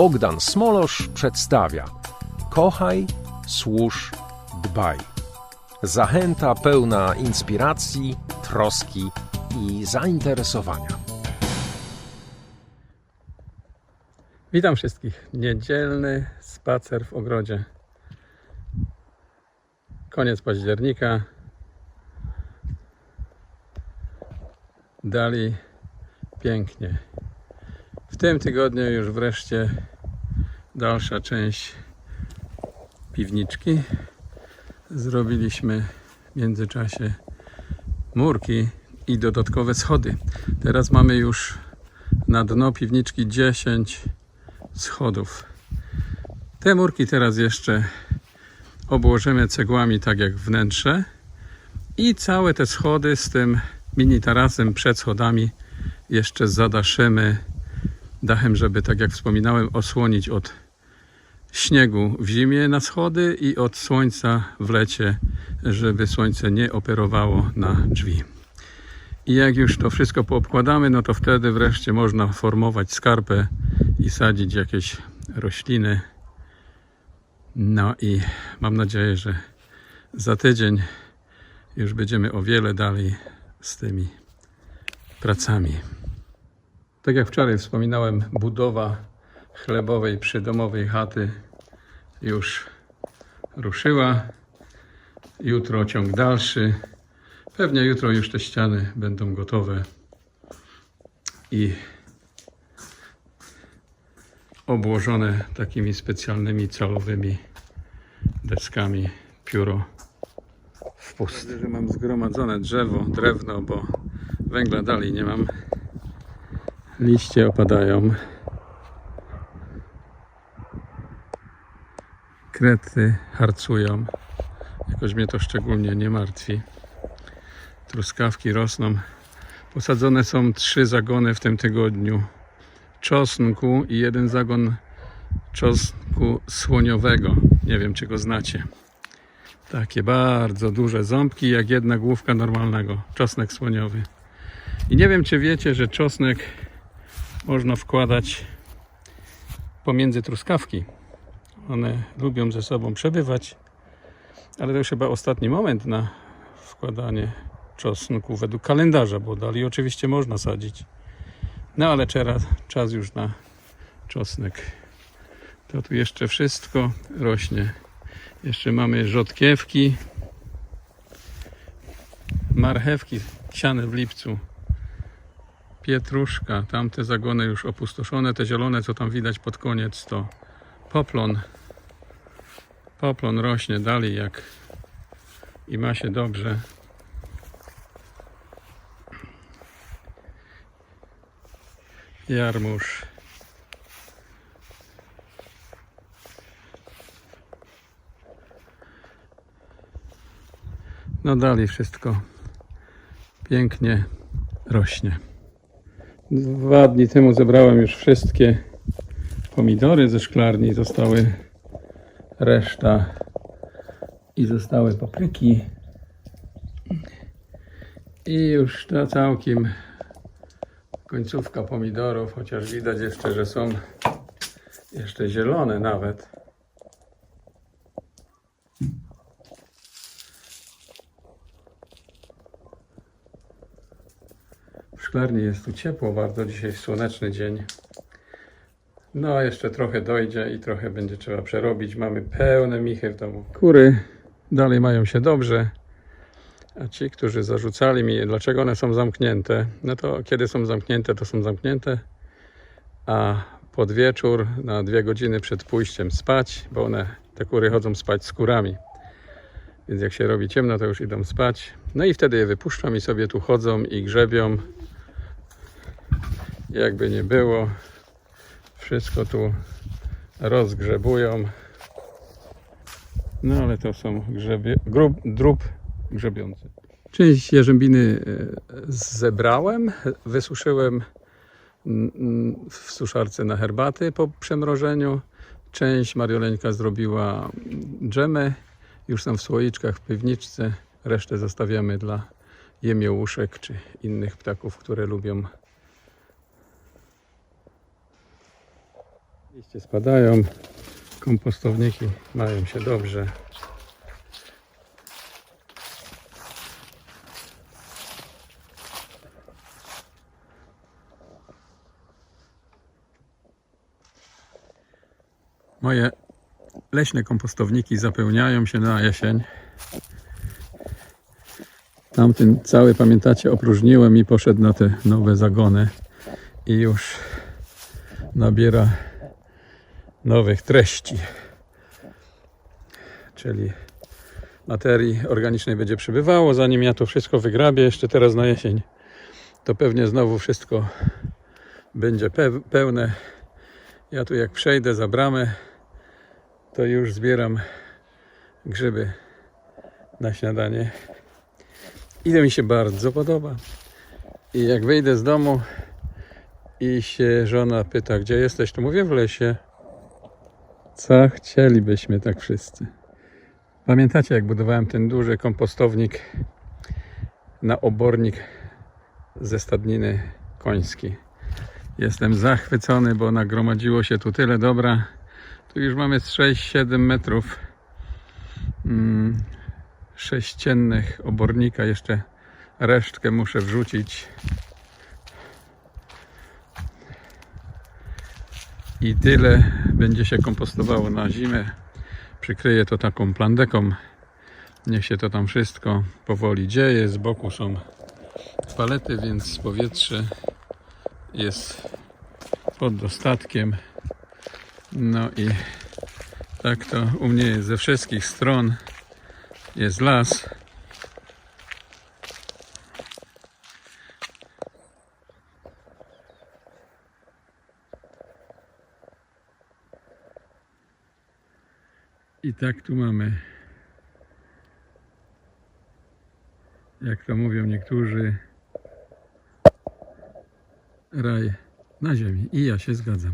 Bogdan Smolosz przedstawia Kochaj, służ, dbaj. Zachęta pełna inspiracji, troski i zainteresowania. Witam wszystkich. Niedzielny spacer w ogrodzie. Koniec października. Dali pięknie. W tym tygodniu już wreszcie dalsza część piwniczki. Zrobiliśmy w międzyczasie murki i dodatkowe schody. Teraz mamy już na dno piwniczki 10 schodów. Te murki teraz jeszcze obłożymy cegłami, tak jak wnętrze. I całe te schody z tym mini tarasem przed schodami jeszcze zadaszymy dachem, żeby, tak jak wspominałem, osłonić od śniegu w zimie na schody i od słońca w lecie, żeby słońce nie operowało na drzwi. I jak już to wszystko poobkładamy, no to wtedy wreszcie można formować skarpę i sadzić jakieś rośliny. No i mam nadzieję, że za tydzień już będziemy o wiele dalej z tymi pracami. Tak jak wczoraj wspominałem, budowa chlebowej przydomowej chaty już ruszyła. Jutro ciąg dalszy. Pewnie jutro już te ściany będą gotowe i obłożone takimi specjalnymi calowymi deskami pióro w pust. Że mam zgromadzone drzewo, drewno, bo węgla dalej nie mam. Liście opadają. Krety harcują. Jakoś mnie to szczególnie nie martwi. Truskawki rosną. Posadzone są trzy zagony w tym tygodniu czosnku i jeden zagon czosnku słoniowego. Nie wiem, czy go znacie. Takie bardzo duże ząbki, jak jedna główka normalnego. Czosnek słoniowy. I nie wiem, czy wiecie, że czosnek można wkładać pomiędzy truskawki. One lubią ze sobą przebywać, ale to już chyba ostatni moment na wkładanie czosnku według kalendarza, bo dalej oczywiście można sadzić. No ale teraz czas już na czosnek. To tu jeszcze wszystko rośnie. Jeszcze mamy rzodkiewki, marchewki siane w lipcu, pietruszka, tamte zagony już opustoszone, te zielone co tam widać pod koniec to poplon. Poplon rośnie dalej jak i ma się dobrze. Jarmuż. No dalej wszystko pięknie rośnie. Dwa dni temu zebrałem już wszystkie pomidory ze szklarni. Zostały reszta i zostały papryki. I już ta całkiem końcówka pomidorów, chociaż widać jeszcze, że są jeszcze zielone nawet. W szklarni jest tu ciepło bardzo, dzisiaj słoneczny dzień. No, jeszcze trochę dojdzie i trochę będzie trzeba przerobić. Mamy pełne michy w domu. Kury dalej mają się dobrze. A ci, którzy zarzucali mi, dlaczego one są zamknięte, no to kiedy są zamknięte, to są zamknięte, a pod wieczór na dwie godziny przed pójściem spać, bo one, te kury chodzą spać z kurami. Więc jak się robi ciemno, to już idą spać. No i wtedy je wypuszczam i sobie tu chodzą i grzebią. Jakby nie było, wszystko tu rozgrzebują. No ale to są grzebie, grób, drób grzebiący. Część jarzębiny e, zebrałem, wysuszyłem w suszarce na herbaty po przemrożeniu. Część Marioleńka zrobiła dżemę, już są w słoiczkach w piwniczce. Resztę zostawiamy dla jemiołuszek czy innych ptaków, które lubią Liście spadają, kompostowniki mają się dobrze. Moje leśne kompostowniki zapełniają się na jesień. Tamten cały, pamiętacie, opróżniłem i poszedł na te nowe zagony i już nabiera nowych treści. Czyli materii organicznej będzie przybywało, zanim ja to wszystko wygrabię jeszcze teraz na jesień. To pewnie znowu wszystko będzie pe- pełne. Ja tu jak przejdę za bramę, to już zbieram grzyby na śniadanie. I to mi się bardzo podoba. I jak wyjdę z domu i się żona pyta, gdzie jesteś, to mówię w lesie. Co chcielibyśmy tak wszyscy. Pamiętacie, jak budowałem ten duży kompostownik na obornik ze stadniny końskiej. Jestem zachwycony, bo nagromadziło się tu tyle dobra. Tu już mamy z 6-7 metrów mm, sześciennych obornika. Jeszcze resztkę muszę wrzucić. I tyle będzie się kompostowało na zimę. Przykryję to taką plandeką. Niech się to tam wszystko powoli dzieje. Z boku są palety, więc powietrze jest pod dostatkiem. No i tak to u mnie jest ze wszystkich stron. Jest las. I tak tu mamy, jak to mówią niektórzy, raj na ziemi. I ja się zgadzam.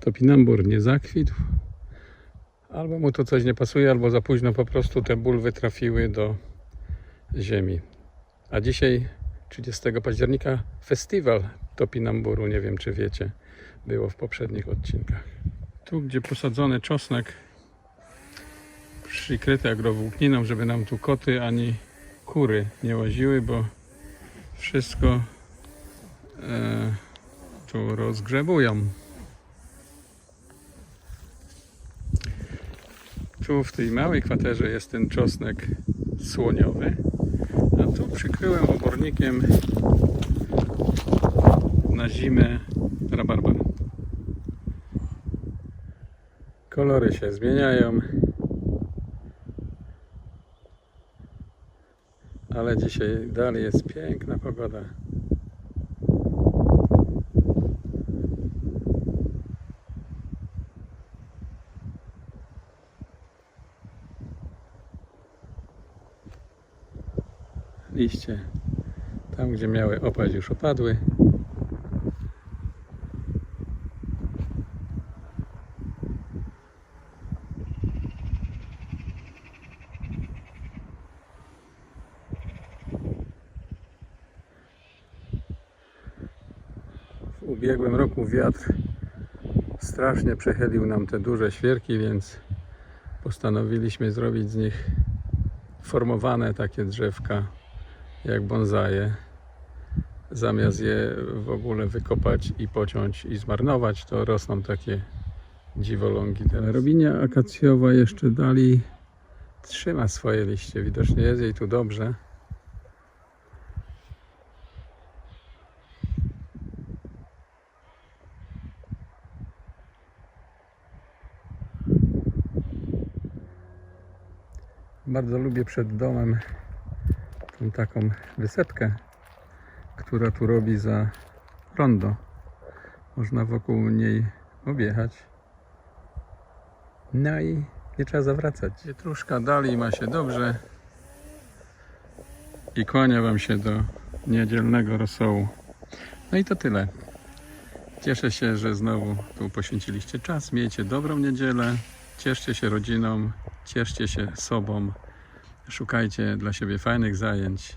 Topinambur nie zakwitł. Albo mu to coś nie pasuje, albo za późno po prostu te bulwy trafiły do ziemi. A dzisiaj 30 października festiwal topinamburu, nie wiem czy wiecie, było w poprzednich odcinkach. Tu, gdzie posadzony czosnek przykryty agrowłókniną, żeby nam tu koty ani kury nie łaziły, bo wszystko e, tu rozgrzebują. Tu w tej małej kwaterze jest ten czosnek słoniowy, tu przykryłem obornikiem na zimę rabarbar. Kolory się zmieniają, ale dzisiaj dalej jest piękna pogoda. Liście. Tam gdzie miały opaść już opadły. W ubiegłym roku wiatr strasznie przechylił nam te duże świerki więc postanowiliśmy zrobić z nich formowane takie drzewka jak bonsaje. Zamiast je w ogóle wykopać i pociąć i zmarnować, to rosną takie dziwolągi. Teraz. Robinia akacjowa jeszcze dalej trzyma swoje liście. Widocznie jest jej tu dobrze. Bardzo lubię przed domem taką wysepkę, która tu robi za rondo. Można wokół niej objechać. No i nie trzeba zawracać. Pietruszka dalej ma się dobrze i kłania Wam się do niedzielnego rosołu. No i to tyle. Cieszę się, że znowu tu poświęciliście czas. Miejcie dobrą niedzielę. Cieszcie się rodziną, cieszcie się sobą Szukajcie dla siebie fajnych zajęć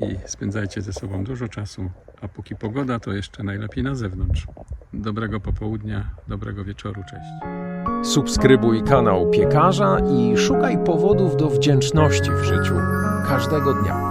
i spędzajcie ze sobą dużo czasu. A póki pogoda, to jeszcze najlepiej na zewnątrz. Dobrego popołudnia, dobrego wieczoru, cześć. Subskrybuj kanał piekarza i szukaj powodów do wdzięczności w życiu każdego dnia.